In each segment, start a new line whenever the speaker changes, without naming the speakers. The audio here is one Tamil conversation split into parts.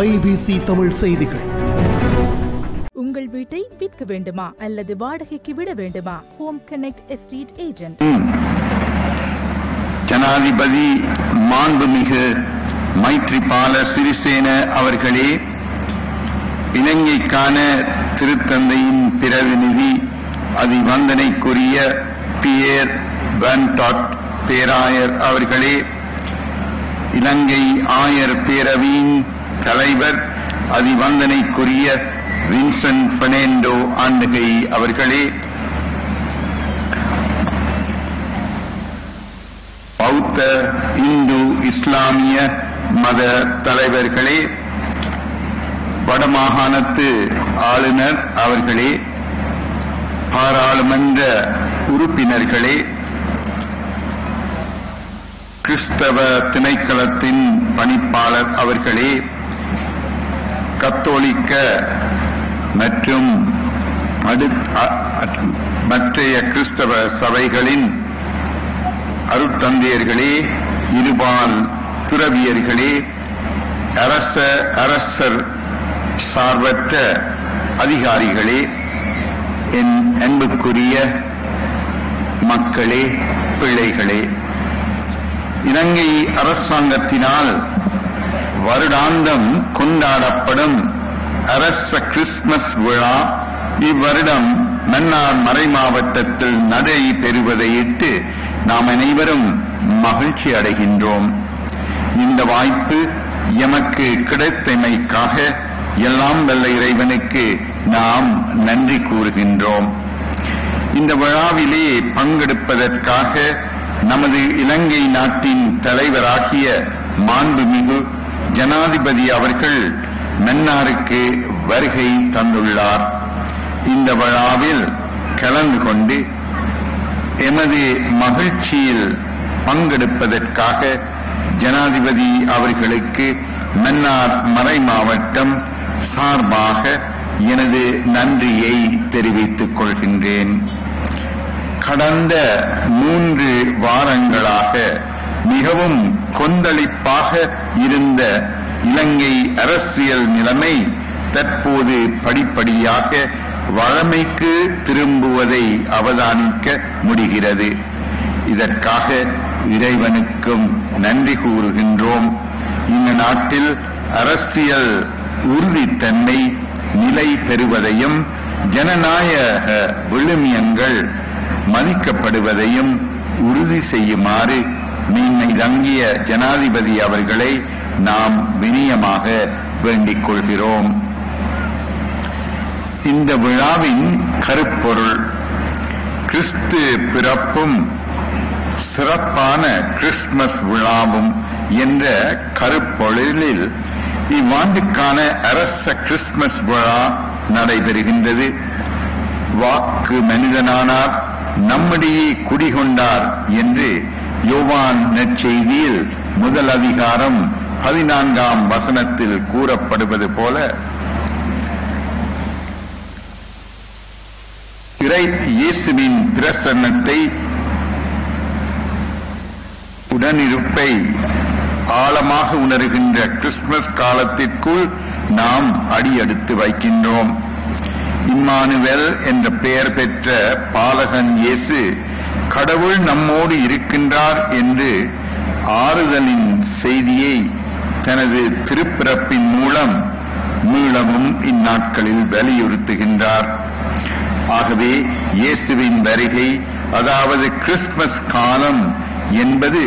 ஐபிசி தமிழ் செய்திகள்.
உங்கள் வீட்டை விற்க வேண்டுமா? அல்லது வாடகைக்கு விட வேண்டுமா? ஹோம் கனெக்ட் எஸ்டேட் ஏஜென்ட்
ஜனாதிபதி மாண்புமிகு மைத்ரிபால சிறிசேன அவர்களே இலங்கைக்கான திருத்தந்தையின் பிரதிநிதி அதிவந்தனைக்குரிய பியர் பன்டாட் பேராயர் அவர்களே இலங்கை ஆயர் பேரவையின் தலைவர் அதிவந்தனைக்குரிய வின்சென்ட் பெர்னாண்டோ ஆண்டுகை அவர்களே பௌத்த இந்து இஸ்லாமிய மத தலைவர்களே வடமாகாணத்து ஆளுநர் அவர்களே பாராளுமன்ற உறுப்பினர்களே கிறிஸ்தவ திணைக்களத்தின் பணிப்பாளர் அவர்களே கத்தோலிக்க மற்றும் மற்றைய கிறிஸ்தவ சபைகளின் அருட்தந்தையர்களே இருபால் துறவியர்களே அரச அரசர் சார்பற்ற அதிகாரிகளே என் அன்புக்குரிய மக்களே பிள்ளைகளே இலங்கை அரசாங்கத்தினால் வருடாந்தம் கொண்டாடப்படும். அரச கிறிஸ்துமஸ் விழா இவ்வருடம் மன்னார் மறை மாவட்டத்தில் நடை பெறுவதையிட்டு நாம் அனைவரும் மகிழ்ச்சி அடைகின்றோம். இந்த வாய்ப்பு எமக்கு கிடைத்தமைக்காக எல்லாம் வல்ல இறைவனுக்கு நாம் நன்றி கூறுகின்றோம். இந்த விழாவிலே பங்கெடுப்பதற்காக நமது இலங்கை நாட்டின் தலைவராகிய மாண்புமிகு ஜனாதிபதி அவர்கள் மன்னாருக்கு வருகை தந்துள்ளார். இந்த விழாவில் கலந்து கொண்டு எமது மகிழ்ச்சியில் பங்கெடுப்பதற்காக ஜனாதிபதி அவர்களுக்கு மன்னார் மறை மாவட்டம் சார்பாக எனது நன்றியை தெரிவித்துக் கொள்கின்றேன். கடந்த மூன்று வாரங்களாக மிகவும் கொந்தளிப்பாக இருந்த இலங்கை அரசியல் நிலைமை தற்போது படிப்படியாக வழமைக்கு திரும்புவதை அவதானிக்க முடிகிறது. இதற்காக இறைவனுக்கும் நன்றி கூறுகின்றோம். இந்த நாட்டில் அரசியல் உறுதித்தன்மை நிலை பெறுவதையும் ஜனநாயக விழுமியங்கள் மதிக்கப்படுவதையும் உறுதி செய்யுமாறு மீன்மை தங்கிய ஜனாதிபதி அவர்களை நாம் வினியமாக வேண்டிக் கொள்கிறோம். இந்த விழாவின் கருப்பொருள் கிறிஸ்து பிறப்பும் சிறப்பான கிறிஸ்துமஸ் விழாவும் என்ற கருப்பொழிலில் இவ்வாண்டுக்கான அரச கிறிஸ்துமஸ் விழா நடைபெறுகின்றது. வாக்கு மனிதனானார் நம்மிடையே குடிகொண்டார் என்று யோவான் நற்செய்தியில் முதல் அதிகாரம் பதினான்காம் வசனத்தில் கூறப்படுவது போல இறை இயேசுவின் பிரசன்னத்தை உடனிருப்பை ஆழமாக உணர்கின்ற கிறிஸ்துமஸ் காலத்திற்குள் நாம் அடியெடுத்து வைக்கின்றோம். இம்மானுவல் என்ற பெயர் பெற்ற பாலகன் இயேசு கடவுள் நம்மோடு இருக்கின்றார் என்று ஆறுதலின் செய்தியை தனது திருப்பிறப்பின் மூலம் மீளவும் இந்நாட்களில் வலியுறுத்துகின்றார். ஆகவே இயேசுவின் வருகை அதாவது கிறிஸ்துமஸ் காலம் என்பது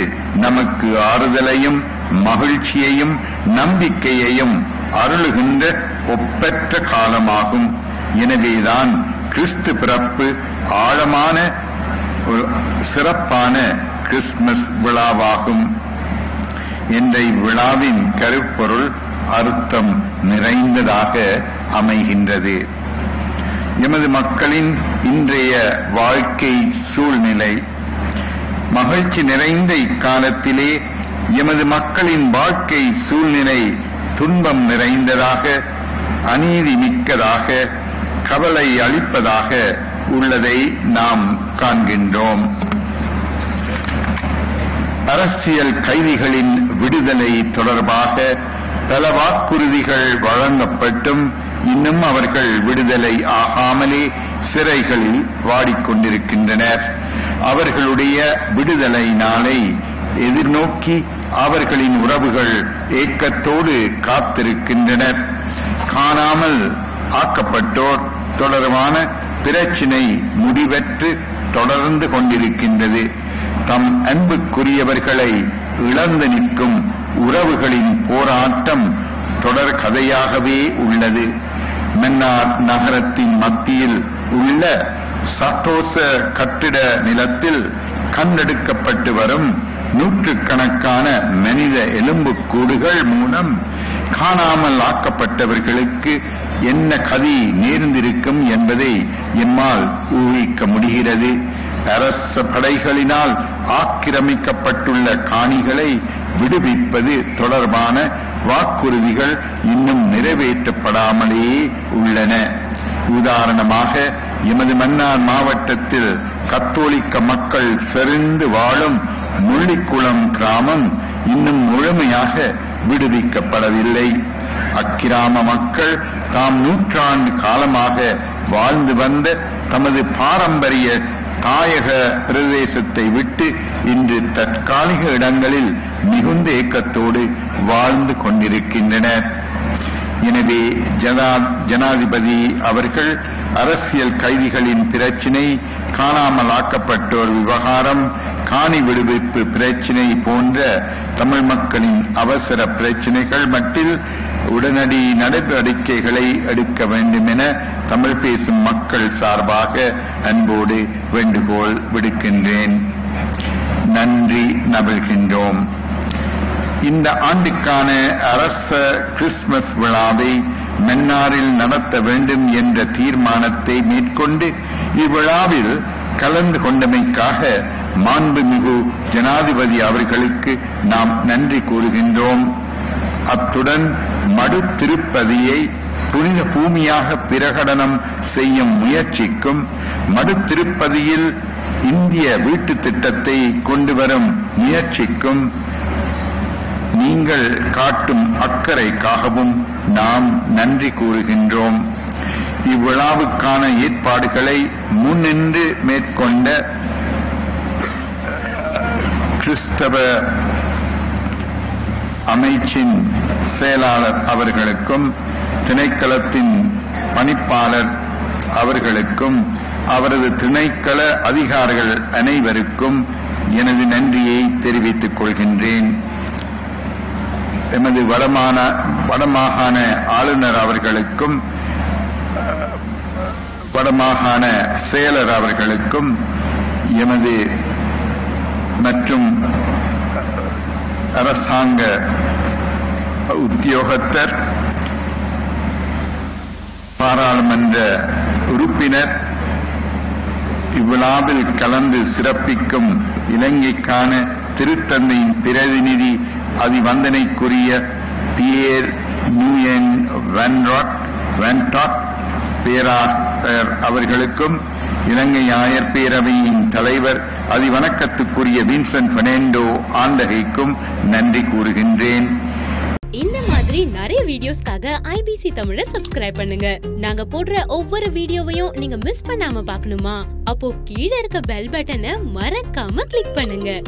நமக்கு ஆறுதலையும் மகிழ்ச்சியையும் நம்பிக்கையையும் அருளுகின்ற ஒப்பற்ற காலமாகும். எனவேதான் கிறிஸ்து பிறப்பு ஆழமான ஒரு சிறப்பான கிறிஸ்துமஸ் விழாவாகும். என்ற இவ்விழாவின் கருப்பொருள் அர்த்தம் நிறைந்ததாக அமைகின்றது. எமது மக்களின் இன்றைய வாழ்க்கை சூழ்நிலை மகிழ்ச்சி நிறைந்த இக்காலத்திலே எமது மக்களின் வாழ்க்கை சூழ்நிலை துன்பம் நிறைந்ததாக அநீதி மிக்கதாக கவலை அளிப்பதாக உள்ளதை நாம் காண்கின்றோம். அரசியல் கைதிகளின் விடுதலை தொடர்பாக பல வாக்குறுதிகள் வழங்கப்பட்டும் இன்னும் அவர்கள் விடுதலை ஆகாமலே சிறைகளில் வாடிக்கொண்டிருக்கின்றனர். அவர்களுடைய விடுதலை நாளை எதிர்நோக்கி அவர்களின் உறவுகள் ஏக்கத்தோடு காத்திருக்கின்றனர். காணாமல் ஆக்கப்பட்டோர் தொடர்பான பிரச்சினை முடிவற்று தொடர்ந்து கொண்டிருக்கின்றது. தம் அன்புக்குரியவர்களை இழந்து நிற்கும் உறவுகளின் போராட்டம் தொடர் கதையாகவே உள்ளது. மன்னார் நகரத்தின் மத்தியில் உள்ள சத்தோச கட்டிட நிலத்தில் கண்டெடுக்கப்பட்டு வரும் நூற்றுக்கணக்கான மனித எலும்புக்கூடுகள் மூலம் காணாமல் ஆக்கப்பட்டவர்களுக்கு என்ன கதி நேர்ந்திருக்கும் என்பதை எம்மால் ஊகிக்க முடிகிறது. அரச படைகளினால் ஆக்கிரமிக்கப்பட்டுள்ள காணிகளை விடுவிப்பது தொடர்பான வாக்குறுதிகள் இன்னும் நிறைவேற்றப்படாமலே உள்ளன. உதாரணமாக எமது மன்னார் மாவட்டத்தில் கத்தோலிக்க மக்கள் செறிந்து வாழும் முள்ளிக்குளம் கிராமம் இன்னும் முழுமையாக விடுவிக்கப்படவில்லை. அக்கிராம மக்கள் தாம் நூற்றாண்டு காலமாக வாழ்ந்து வந்த தமது பாரம்பரிய தாயக பிரதேசத்தை விட்டு இன்று தற்காலிக இடங்களில் மிகுந்த ஏக்கத்தோடு வாழ்ந்து கொண்டிருக்கின்றனர். எனவே ஜனா ஜனாதிபதி அவர்கள் அரசியல் கைதிகளின் பிரச்சினை காணாமல் ஆக்கப்பட்டோர் விவகாரம் காணி விடுவிப்பு பிரச்சினை போன்ற தமிழ் மக்களின் அவசர பிரச்சினைகள் மட்டில் உடனடி நடவடிக்கைகளை எடுக்க வேண்டும் என தமிழ் பேசும் மக்கள் சார்பாக அன்போடு வேண்டுகோள் விடுக்கின்றேன். நன்றி நபிழ்கின்றோம் இந்த ஆண்டுக்கான அரச கிறிஸ்துமஸ் விழாவை மன்னாரில் நடத்த வேண்டும் என்ற தீர்மானத்தை மேற்கொண்டு இவ்விழாவில் கலந்து கொண்டமைக்காக மாண்புமிகு ஜனாதிபதி அவர்களுக்கு நாம் நன்றி கூறுகின்றோம். அத்துடன் மடு திருப்பதியை புனித பூமியாக பிரகடனம் செய்யும் முயற்சிக்கும் மடு திருப்பதியில் இந்திய வீட்டு திட்டத்தை கொண்டு வரும் முயற்சிக்கும் நீங்கள் காட்டும் அக்கறைக்காகவும் நாம் நன்றி கூறுகின்றோம். இவ்விழாவுக்கான ஏற்பாடுகளை முன்னின்று மேற்கொண்ட கிறிஸ்தவ அமைச்சின் செயலாளர் அவர்களுக்கும் திணைக்களத்தின் பணிப்பாளர் அவர்களுக்கும் அவரது திணைக்கள அதிகாரிகள் அனைவருக்கும் எனது நன்றியை தெரிவித்துக் கொள்கின்றேன். எமது வடமான வடமாகாண ஆளுநர் அவர்களுக்கும் வடமாகாண செயலர் அவர்களுக்கும் எமது மற்றும் அரசாங்க உத்தியோகத்தர் பாராளுமன்ற உறுப்பினர் இவ்விழாவில் கலந்து சிறப்பிக்கும் இலங்கைக்கான திருத்தந்தையின் பிரதிநிதி அதிவந்தனைக்குரிய பியேர் நியூயன் வென்ராட் வென்டாட் பேரார் அவர்களுக்கும் இலங்கை ஆயர் பேரவையின் தலைவர் அதிவணக்கத்துக்குரிய வின்சென்ட் பெர்னாண்டோ ஆண்டகைக்கும் நன்றி கூறுகின்றேன்.
இந்த மாதிரி நிறைய வீடியோஸ்க்காக ஐபிசி தமிழை சப்ஸ்கிரைப் பண்ணுங்க. நாங்க போடுற ஒவ்வொரு வீடியோவையும் நீங்க மிஸ் பண்ணாம பார்க்கணுமா? அப்போ கீழே இருக்க பெல் பட்டனை மறக்காம கிளிக் பண்ணுங்க.